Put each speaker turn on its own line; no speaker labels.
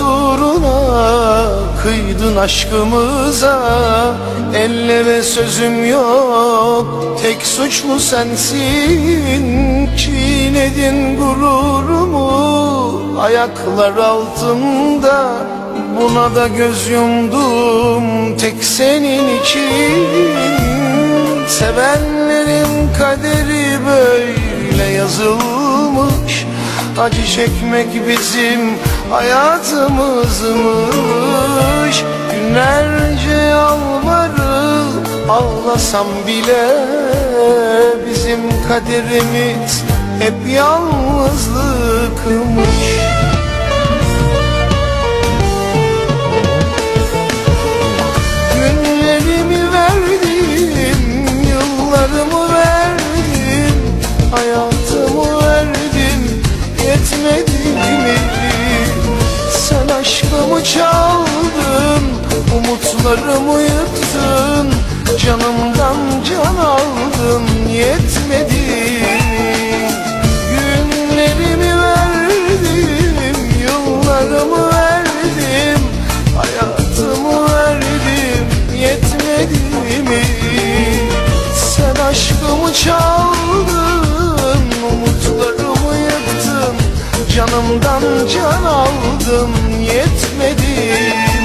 uğruna Kıydın aşkımıza. Elleme sözüm yok Tek suçlu sensin? Çiğnedin gururumu Ayaklar altında. Buna da göz yumdum Tek senin için. Sevenlerin kaderi böyle yazılmış. Acı çekmek bizim hayatımızmış Günlerce yalvarıp ağlasam bile Bizim kaderimiz hep yalnızlıkmış umutlarımı yıktın Canımdan can aldın, yetmedi mi? Günlerimi verdim, yıllarımı verdim Hayatımı verdim, yetmedi mi? Sen aşkımı çaldın, umutlarımı yıktın Canımdan can aldın, yetmedi mi?